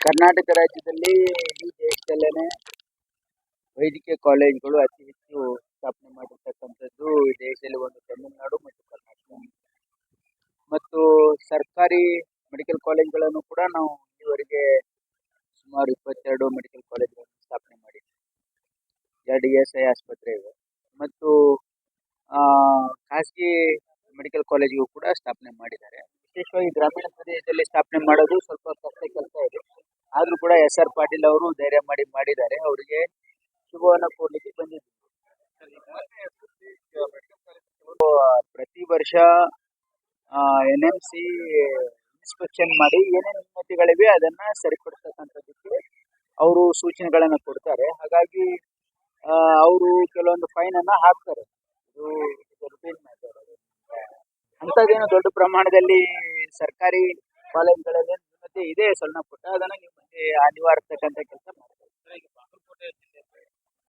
ಕರ್ನಾಟಕ ರಾಜ್ಯದಲ್ಲಿ ಇಡೀ ದೇಶದಲ್ಲೇನೆ ವೈದ್ಯಕೀಯ ಕಾಲೇಜುಗಳು ಅತಿ ಹೆಚ್ಚು ಸ್ಥಾಪನೆ ಮಾಡಿರ್ತಕ್ಕಂಥದ್ದು ಈ ದೇಶದಲ್ಲಿ ಒಂದು ತಮಿಳುನಾಡು ಮತ್ತು ಕರ್ನಾಟಕ. ಮತ್ತು ಸರ್ಕಾರಿ ಮೆಡಿಕಲ್ ಕಾಲೇಜುಗಳನ್ನು ಕೂಡ ನಾವು ಇಲ್ಲಿವರೆಗೆ ಸುಮಾರು ಇಪ್ಪತ್ತೆರಡು ಮೆಡಿಕಲ್ ಕಾಲೇಜುಗಳನ್ನು ಸ್ಥಾಪನೆ ಮಾಡಿದ್ದೀವಿ ಎರಡು ಇ ಎಸ್ ಐ ಆಸ್ಪತ್ರೆ ಇವೆ. ಮತ್ತು ಖಾಸಗಿ ಮೆಡಿಕಲ್ ಕಾಲೇಜಿಗೂ ಕೂಡ ಸ್ಥಾಪನೆ ಮಾಡಿದ್ದಾರೆ. ವಿಶೇಷವಾಗಿ ಗ್ರಾಮೀಣ ಪ್ರದೇಶದಲ್ಲಿ ಸ್ಥಾಪನೆ ಮಾಡೋದು ಸ್ವಲ್ಪ ಕಷ್ಟ ಕೆಲಸ ಇದೆ. ಆದರೂ ಕೂಡ ಎಸ್ ಆರ್ ಪಾಟೀಲ್ ಅವರು ಧೈರ್ಯ ಮಾಡಿ ಮಾಡಿದ್ದಾರೆ. ಅವರಿಗೆ ಶುಭವನ್ನು ಕೊಡ್ಲಿಕ್ಕೆ ಬಂದಿದ್ದರು ಪ್ರತಿ ವರ್ಷ ಎನ್ ಎಂ ಸಿ ಇನ್ಸ್ಪೆಕ್ಷನ್ ಮಾಡಿ ಏನೇನು ನ್ಯೂನತೆಗಳಿವೆ ಅದನ್ನ ಸರಿಪಡಿಸ್ತಕ್ಕಂಥದ್ದಕ್ಕೆ ಅವರು ಸೂಚನೆಗಳನ್ನ ಕೊಡ್ತಾರೆ. ಹಾಗಾಗಿ ಅವರು ಕೆಲವೊಂದು ಫೈನ್ ಅನ್ನ ಹಾಕ್ತಾರೆ. ಇದು matter ದೊಡ್ಡ ಪ್ರಮಾಣದಲ್ಲಿ ಸರ್ಕಾರಿ ಕಾಲೇಜುಗಳಲ್ಲಿ ಇದೆ ಸಣ್ಣ ಪುಟ್ಟ ಅದನ್ನ ನೀವು ಮತ್ತೆ ಅನಿವಾರಿಸ್ತಕ್ಕಂಥ ಕೆಲಸ ಮಾಡಿ